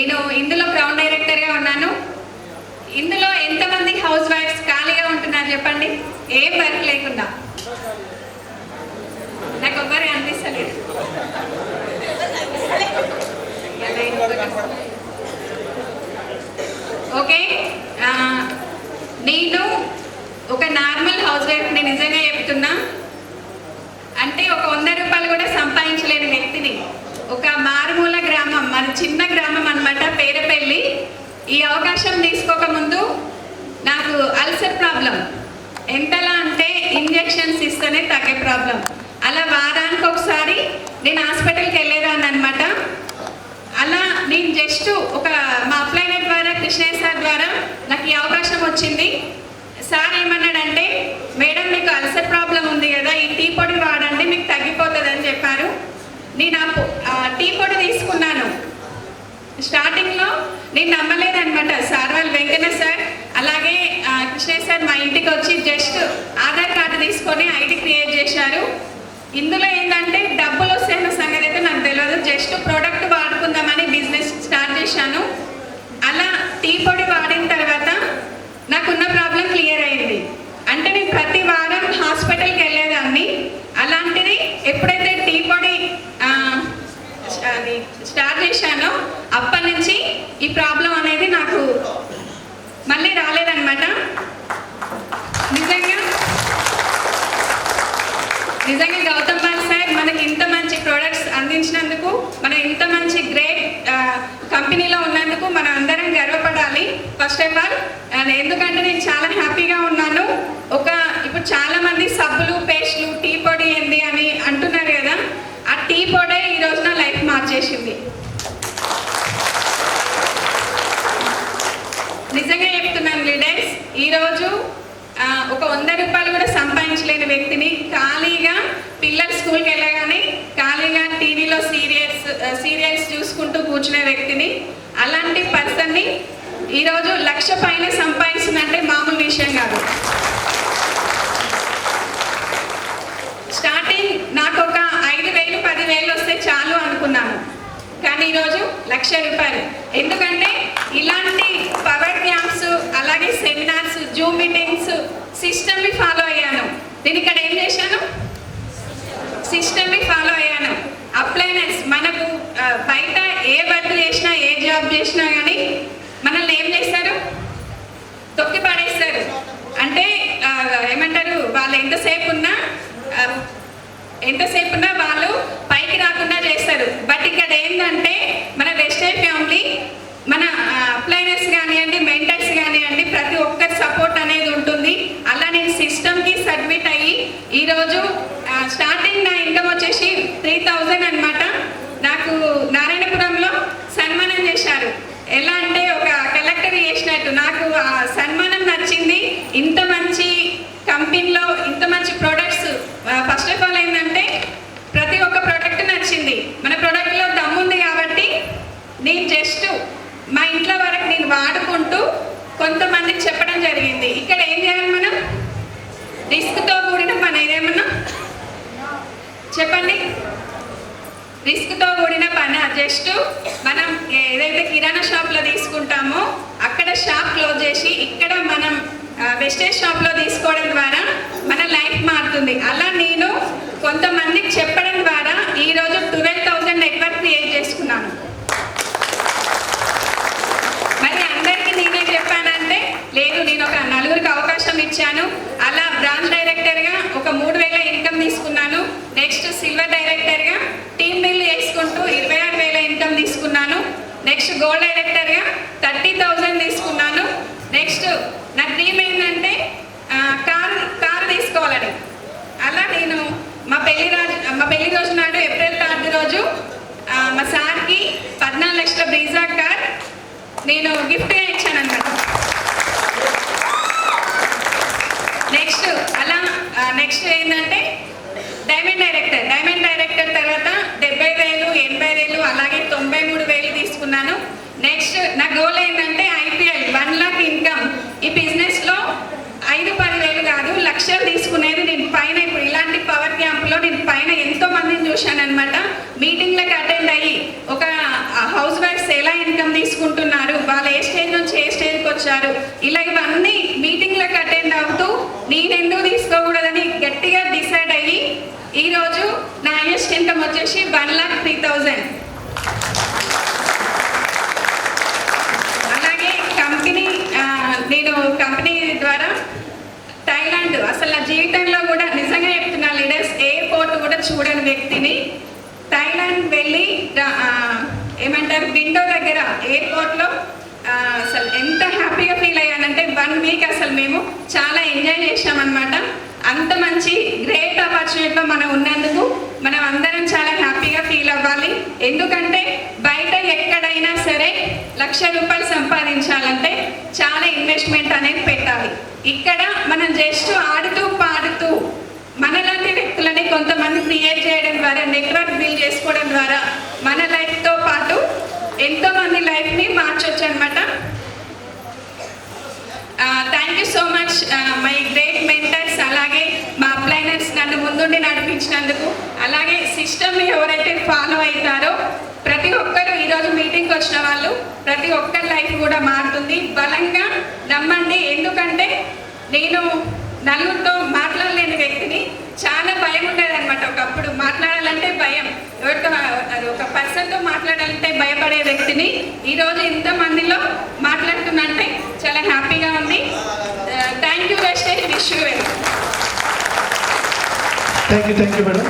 నేను ఇందులో గ్రౌండ్ డైరెక్టర్గా ఉన్నాను. ఇందులో ఎంతమంది హౌస్ వైఫ్స్ ఖాళీగా ఉంటున్నారు చెప్పండి? ఏం వర్క్ లేకుండా. నాకు ఎవ్వరు అనిపిస్తలేదు. ఓకే నేను ఒక నార్మల్ హౌస్ వైఫ్ని నిజంగా చెప్తున్నా. అంటే ఒక వంద రూపాయలు కూడా సంపాదించలేని వ్యక్తిని. ఒక మారుమూల గ్రామం మన చిన్న గ్రామం ఈ అవకాశం తీసుకోక ముందు నాకు అల్సర్ ప్రాబ్లం. ఎంతలా అంటే ఇంజెక్షన్స్ ఇస్తేనే తగ్గే ప్రాబ్లం. అలా వారానికి ఒకసారి నేను హాస్పిటల్కి వెళ్ళేదాన్ని అనమాట అలా నేను జస్ట్ ఒక మా అప్లైన ద్వారా కృష్ణయ్య సార్ ద్వారా నాకు ఈ అవకాశం వచ్చింది. సార్ ఏమన్నాడంటే మేడం మీకు అల్సర్ ప్రాబ్లం ఉంది కదా ఈ టీ పొడి వాడండి మీకు తగ్గిపోతుంది అని చెప్పారు. నేను ఆ టీ పొడి తీసుకున్నాను. స్టార్టింగ్లో నేను నమ్మలేదనమాట సార్ వాళ్ళు వెంకన్న సార్ అలాగే ఆ, కృష్ణయ్య సార్ మా ఇంటికి వచ్చి జస్ట్ ఆధార్ కార్డు తీసుకొని ఐడి క్రియేట్ చేశారు. ఇందులో ఏంటంటే డబ్బులు వస్తాయన్న సంగతి అయితే నాకు తెలియదు జస్ట్ ప్రోడక్ట్ వాడుకుందామని బిజినెస్ స్టార్ట్ చేశాను. అలా టీ పొడి వాడిన తర్వాత నాకున్న ప్రాబ్లం క్లియర్ అయింది. అంటే నేను ప్రతి వారం హాస్పిటల్కి వెళ్ళేదాన్ని. అలాంటిది ఎప్పుడైతే టీ పొడి అది స్టార్ట్ చేశానో అప్పటి నుంచి ఈ ప్రాబ్లం అనేది నాకు మళ్ళీ రాలేదనమాట నిజంగా నిజంగా గౌతమ్ బాల్ సార్ మనకి ఇంత మంచి ప్రోడక్ట్స్ అందించినందుకు మనం ఇంత మంచి గ్రేట్ కంపెనీలో ఉన్నందుకు మనం అందరం గర్వపడాలి. ఫస్ట్ ఆఫ్ ఆల్ ఎందుకంటే నేను చాలా హ్యాపీగా ఉన్నాను ఒక ఇప్పుడు చాలా మంది సబ్బులు పేస్ట్లు టీ పొడి ఏంది అని అంటున్నారు కదా ఆ టీ పొడే ఈ రోజు నా లైఫ్ మార్చేసింది నిజంగా చెప్తున్నాను లీడర్స్ ఈరోజు ఒక వంద రూపాయలు కూడా సంపాదించలేని వ్యక్తిని ఖాళీగా పిల్లలు స్కూల్కి వెళ్ళగానే ఖాళీగా టీవీలో సీరియల్స్ సీరియల్స్ చూసుకుంటూ కూర్చునే వ్యక్తిని అలాంటి పర్సన్ని ఈరోజు లక్ష పైన సంపాదిస్తుందంటే మామూలు విషయం కాదు స్టార్టింగ్ నాకు ఒక ఐదు వేలు పది వేలు వస్తే చాలు అనుకున్నాను కానీ ఈరోజు లక్ష రూపాయలు ఎందుకంటే ఇలాంటి పవర్ క్యాంప్స్ అలాగే సెమినార్స్ జూమ్ మీటింగ్స్ సిస్టమ్ని ఫాలో అయ్యాను. నేను ఇక్కడ ఏం చేశాను? సిస్టమ్ని ఫాలో అయ్యాను. అప్లైనెస్ మనకు బయట ఏ వర్క్ చేసినా ఏ జాబ్ చేసినా కానీ మనల్ని ఏం చేస్తారు? తొక్కి పడేస్తారు. అంటే ఏమంటారు? వాళ్ళు ఎంతసేపు ఉన్నా ఎంతసేపు ఉన్నా వాళ్ళు పైకి రాకుండా చేస్తారు. బట్ ఇక్కడ ఏంటంటే మన అప్లైనర్స్ కానివ్వండి మెంటర్స్ కానివ్వండి ప్రతి ఒక్కరి సపోర్ట్ అనేది ఉంటుంది. అలా నేను సిస్టమ్కి సబ్మిట్ అయ్యి ఈరోజు స్టార్టింగ్ నా ఇన్కమ్ వచ్చేసి త్రీ థౌజండ్ అనమాట నాకు నారాయణపురంలో సన్మానం చేశారు. ఎలా అంటే ఒక కలెక్టర్ చేసినట్టు. నాకు ఆ సన్మానం నచ్చింది. ఇంత మంచి కంపెనీలో ఇంత మంచి ప్రోడక్ట్స్ ఫస్ట్ ఆఫ్ ఆల్ ఏంటంటే ప్రతి ఒక్క ప్రోడక్ట్ నచ్చింది మన ప్రోడక్ట్లో దమ్ముంది కాబట్టి నేను జస్ట్ మా ఇంట్లో వరకు నేను వాడుకుంటూ కొంతమందికి చెప్పడం జరిగింది. ఇక్కడ ఏం చేయాలి మనం? రిస్క్తో కూడిన పని ఏదేమన్నా? చెప్పండి. రిస్క్తో కూడిన పని జస్ట్ మనం ఏదైతే కిరాణా షాప్లో తీసుకుంటామో అక్కడ షాప్ క్లోజ్ చేసి ఇక్కడ మనం వెస్టేజ్ షాప్లో తీసుకోవడం ద్వారా మన లైఫ్ మారుతుంది. అలా నేను కొంతమందికి చెప్పడం ద్వారా ఈరోజు ట్వెల్వ్ థౌజండ్ నెట్వర్క్ క్రియేట్ చేసుకున్నాను మరి అందరికీ నేనే చెప్పానంటే లేదు నేను ఒక నలుగురికి అవకాశం ఇచ్చాను అలా బ్రాంచ్ డైరెక్టర్గా ఒక మూడు వేల ఇన్కమ్ తీసుకున్నాను నెక్స్ట్ సిల్వర్ డైరెక్టర్గా టీమ్ బిల్ చేసుకుంటూ ఇరవై ఆరు వేల ఇన్కమ్ తీసుకున్నాను నెక్స్ట్ గోల్డ్ డైరెక్టర్గా థర్టీ థౌజండ్ తీసుకున్నాను నెక్స్ట్ నా డ్రీమ్ ఏంటంటే కార్ కారు తీసుకోవాలని అలా నేను మా పెళ్ళి రోజు మా పెళ్ళి రోజు నాడు ఏప్రిల్ థర్డ్ రోజు ఆ, మా సార్కి పద్నాలుగు లక్షల బ్రీజా కార్ నేను గిఫ్ట్గా ఇచ్చాను అనమాట నెక్స్ట్ అలా నెక్స్ట్ ఏంటంటే డైమండ్ డైరెక్టర్ డైమండ్ డైరెక్టర్ తర్వాత డెబ్బై వేలు ఎనభై వేలు అలాగే తొంభై మూడు వేలు తీసుకున్నాను. నెక్స్ట్ నా గోల్ ఏంటంటే ఐపీఎల్ వన్ లాక్ ఇన్కమ్ ఈ బిజినెస్లో ఐదు పది వేలు కాదు లక్షలు తీసుకునేది నేను పైన ఇప్పుడు ఇలాంటి పవర్ క్యాంప్లో నేను పైన ఎంతో మందిని చూశాను అనమాట మీటింగ్లకు అటెండ్ అయ్యి ఒక హౌస్ వైఫ్స్ ఎలా ఇన్కమ్ తీసుకుంటున్నారు? వాళ్ళు ఏ స్టేజ్ నుంచి ఏ స్టేజ్కి వచ్చారు. ఇలా ఇవన్నీ మీటింగ్లకు అటెండ్ అవుతూ నేను ఎందుకు తీసుకోకూడదని గట్టిగా డిసైడ్ అయ్యి ఈరోజు నా హైయెస్ట్ ఇన్కమ్ వచ్చేసి వన్ లాక్ త్రీ థౌజండ్ అలాగే కంపెనీ నేను కంపెనీ ద్వారా థైలాండ్ అసలు నా జీవితంలో కూడా నిజంగా చెప్తున్నా లీడర్స్ ఎయిర్పోర్ట్ కూడా చూడని వ్యక్తిని థైలాండ్ వెళ్ళి ఏమంటారు విండో దగ్గర ఎయిర్పోర్ట్లో అసలు ఎంత హ్యాపీగా ఫీల్ అయ్యానంటే వన్ వీక్ అసలు మేము చాలా ఎంజాయ్ చేసామన్నమాట అంత మంచి గ్రేట్ ఆపర్చునిటీలో మనం ఉన్నందుకు మనం అందరం చాలా హ్యాపీగా ఫీల్ అవ్వాలి. ఎందుకంటే బయట ఎక్కడైనా సరే లక్ష రూపాయలు సంపాదించాలంటే చాలా ఇన్వెస్ట్మెంట్ అనేది పెట్టాలి. ఇక్కడ మనం జస్ట్ ఆడుతూ పాడుతూ మనలాంటి వ్యక్తులని కొంతమంది క్రియేట్ చేయడం ద్వారా నెట్వర్క్ బిల్డ్ చేసుకోవడం ద్వారా మన లైఫ్తో ఎంతో మంది లైఫ్ని మార్చొచ్చు అనమాట thank you so much my great mentors అలాగే మా అప్లైనర్స్ నన్ను ముందుండి నడిపించినందుకు. అలాగే సిస్టమ్ ఎవరైతే ఫాలో అవుతారో ప్రతి ఒక్కరు ఈరోజు మీటింగ్కి వచ్చిన వాళ్ళు ప్రతి ఒక్కరి లైఫ్ కూడా మారుతుంది. బలంగా నమ్మండి. ఎందుకంటే నేను నలుగురితో మాట్లాడలేని వ్యక్తిని చాలా భయం ఉండేది అనమాట ఒకప్పుడు. మాట్లాడాలంటే భయం. ఎవరితో ఒక పర్సన్ భయపడే ఈరోజు ఇంతమందిలో మాట్లాడుతున్నంటే చాలా హ్యాపీగా ఉంది. Thank you wastage wish you thank you thank you madam